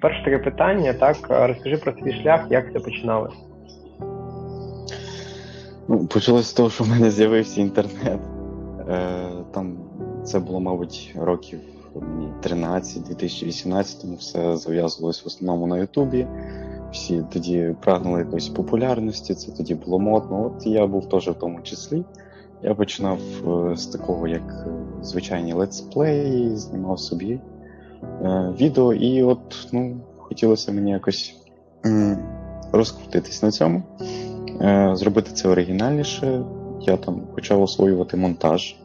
Перше таке питання, так, розкажи про свій шлях, як це починалось? Ну, Почалося з того, що в мене з'явився інтернет. Е, Там це було, мабуть, років 13, 2018 все зав'язувалось в основному на Ютубі. Всі тоді прагнули якоїсь популярності, це тоді було модно. От я був теж в тому числі. Я починав е, з такого, як е, звичайні летсплеї, знімав собі е, відео, і от ну, хотілося мені якось розкрутитись на цьому, е, зробити це оригінальніше. Я там почав освоювати монтаж,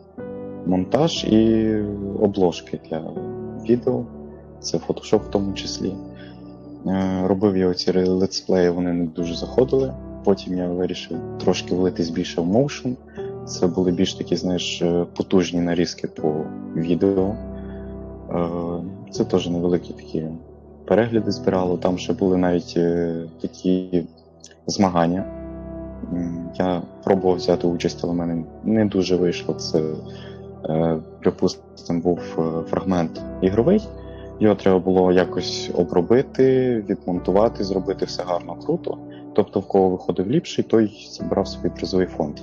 монтаж і обложки для відео, це Photoshop в тому числі. Е, робив я оці летсплеї, вони не дуже заходили. Потім я вирішив трошки влитись більше в моушн. Це були більш такі, знаєш, е, потужні нарізки по відео. Е, це теж невеликі такі перегляди збирало. Там ще були навіть е, такі змагання. Я пробував взяти участь, але в мене не дуже вийшло. Це, припустимо, був фрагмент ігровий. Його треба було якось обробити, відмонтувати, зробити все гарно, круто. Тобто, в кого виходив ліпший, той забрав свій призовий фонд.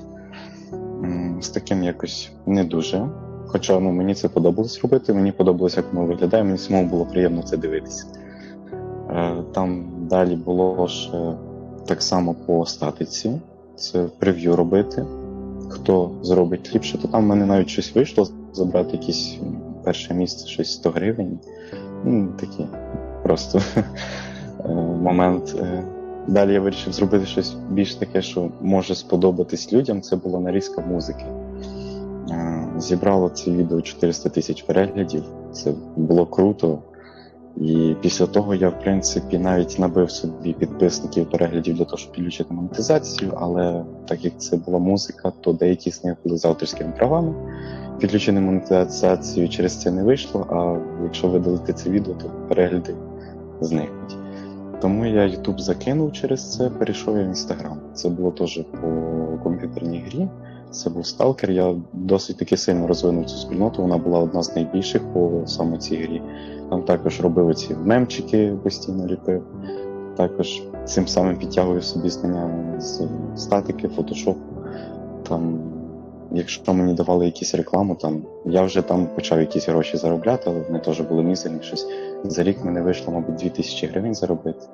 З таким якось не дуже. Хоча ну, мені це подобалось робити, мені подобалось, як воно виглядає, мені самому було приємно це дивитися. Е, там далі було ще так само по статиці, це прев'ю робити. Хто зробить ліпше, то там в мене навіть щось вийшло, забрати якесь перше місце, щось 100 гривень. Ну, Такий просто момент. Е, Далі я вирішив зробити щось більш таке, що може сподобатись людям. Це була нарізка музики. Зібрало це відео 400 тисяч переглядів. Це було круто. І після того я, в принципі, навіть набив собі підписників переглядів для того, щоб підключити монетизацію, але так як це була музика, то деякі з них були з авторськими правами. Підключити монетизацію через це не вийшло, а якщо видалити це відео, то перегляди зникнуть. Тому я YouTube закинув через це, перейшов я в Instagram. Це було теж по комп'ютерній грі. Це був сталкер. Я досить таки сильно розвинув цю спільноту. Вона була одна з найбільших по саме цій грі. Там також робили ці мемчики, постійно ліпив. Також цим самим підтягую собі знання з статики, фотошопу. Там, якщо мені давали якісь рекламу, там я вже там почав якісь гроші заробляти, але вони теж були мізерні. Щось за рік мене вийшло, мабуть, 2000 гривень заробити.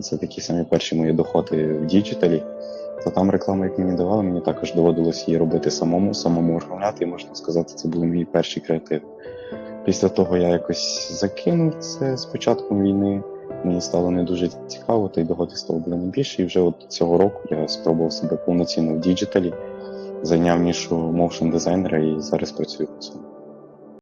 Це такі самі перші мої доходи в діджиталі. То там рекламу, як мені давали, мені також доводилось її робити самому, самому оформляти, і можна сказати, це були мої перші креативи. Після того я якось закинув це з початком війни. Мені стало не дуже цікаво, та й доходи стало було не більше. І вже от цього року я спробував себе повноцінно в діджиталі, зайняв нішу моушн дизайнера і зараз працюю по цьому.